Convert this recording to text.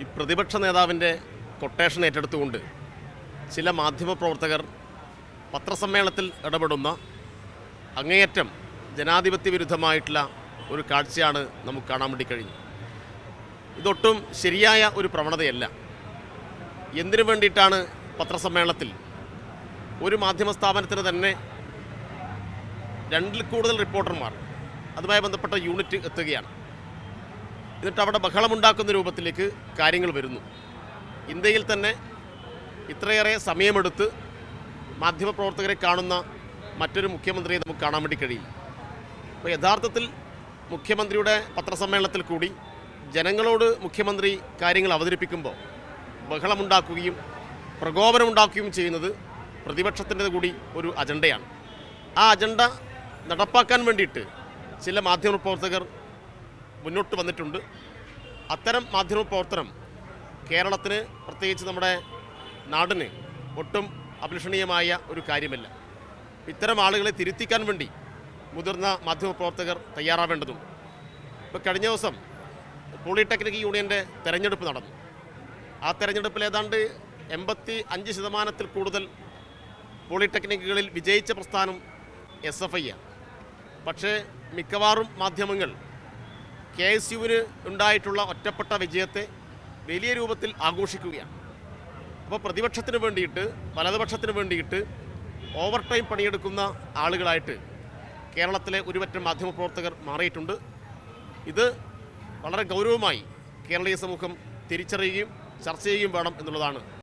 ഈ പ്രതിപക്ഷ നേതാവിന്റെ കൊട്ടേഷൻ ഏറ്റെടുത്തുകൊണ്ട് ചില മാധ്യമപ്രവർത്തകർ പത്രസമ്മേളനത്തിൽ ഇടപെടുന്ന അങ്ങേയറ്റം ജനാധിപത്യ വിരുദ്ധമായിട്ടുള്ള ഒരു കാഴ്ചയാണ് നമുക്ക് കാണാൻ വേണ്ടി കഴിഞ്ഞു. ഇതൊട്ടും ശരിയായ ഒരു പ്രവണതയല്ല. എന്തിനു വേണ്ടിയിട്ടാണ് പത്രസമ്മേളനത്തിൽ ഒരു മാധ്യമ സ്ഥാപനത്തിന് തന്നെ രണ്ടിൽ കൂടുതൽ റിപ്പോർട്ടർമാർ അതുമായി ബന്ധപ്പെട്ട യൂണിറ്റ് എത്തുകയാണ്? എന്നിട്ട് അവിടെ ബഹളമുണ്ടാക്കുന്ന രൂപത്തിലേക്ക് കാര്യങ്ങൾ വരുന്നു. ഇന്ത്യയിൽ തന്നെ ഇത്രയേറെ സമയമെടുത്ത് മാധ്യമപ്രവർത്തകരെ കാണുന്ന മറ്റൊരു മുഖ്യമന്ത്രിയെ നമുക്ക് കാണാൻ വേണ്ടി കഴിയില്ല അപ്പോൾ യഥാർത്ഥത്തിൽ മുഖ്യമന്ത്രിയുടെ പത്രസമ്മേളനത്തിൽ കൂടി ജനങ്ങളോട് മുഖ്യമന്ത്രി കാര്യങ്ങൾ അവതരിപ്പിക്കുമ്പോൾ ബഹളമുണ്ടാക്കുകയും പ്രകോപനമുണ്ടാക്കുകയും ചെയ്യുന്നത് പ്രതിപക്ഷത്തിന്റെ കൂടി ഒരു അജണ്ടയാണ്. ആ അജണ്ട നടപ്പാക്കാൻ വേണ്ടിയിട്ട് ചില മാധ്യമപ്രവർത്തകർ മുന്നോട്ട് വന്നിട്ടുണ്ട്. അത്തരം മാധ്യമ മാധ്യമപ്രവർത്തനം കേരളത്തിന് പ്രത്യേകിച്ച് നമ്മുടെ നാടിന് ഒട്ടും അഭിലഷണീയമായ ഒരു കാര്യമല്ല. ഇത്തരം ആളുകളെ തിരുത്തിക്കാൻ വേണ്ടി മുതിർന്ന മാധ്യമപ്രവർത്തകർ തയ്യാറാവേണ്ടതുണ്ട്. ഇപ്പോൾ കഴിഞ്ഞ ദിവസം പോളിടെക്നിക് യൂണിയന്റെ തെരഞ്ഞെടുപ്പ് നടന്നു. ആ തെരഞ്ഞെടുപ്പിൽ ഏതാണ്ട് എൺപത്തി അഞ്ച് ശതമാനത്തിൽ കൂടുതൽ പോളിടെക്നിക്കുകളിൽ വിജയിച്ച പ്രസ്ഥാനം എസ് എഫ് ഐ ആണ്. പക്ഷേ മിക്കവാറും മാധ്യമങ്ങൾ കെ എസ് യുവിന് ഉണ്ടായിട്ടുള്ള ഒറ്റപ്പെട്ട വിജയത്തെ വലിയ രൂപത്തിൽ ആഘോഷിക്കുകയാണ്. അപ്പോൾ പ്രതിപക്ഷത്തിന് വേണ്ടിയിട്ട് വലതുപക്ഷത്തിന് വേണ്ടിയിട്ട് ഓവർ ടൈം പണിയെടുക്കുന്ന ആളുകളായിട്ട് കേരളത്തിലെ ഒരുപറ്റം മാധ്യമപ്രവർത്തകർ മാറിയിട്ടുണ്ട്. ഇത് വളരെ ഗൗരവമായി കേരളീയ സമൂഹം തിരിച്ചറിയുകയും ചർച്ച ചെയ്യുകയും വേണം എന്നുള്ളതാണ്.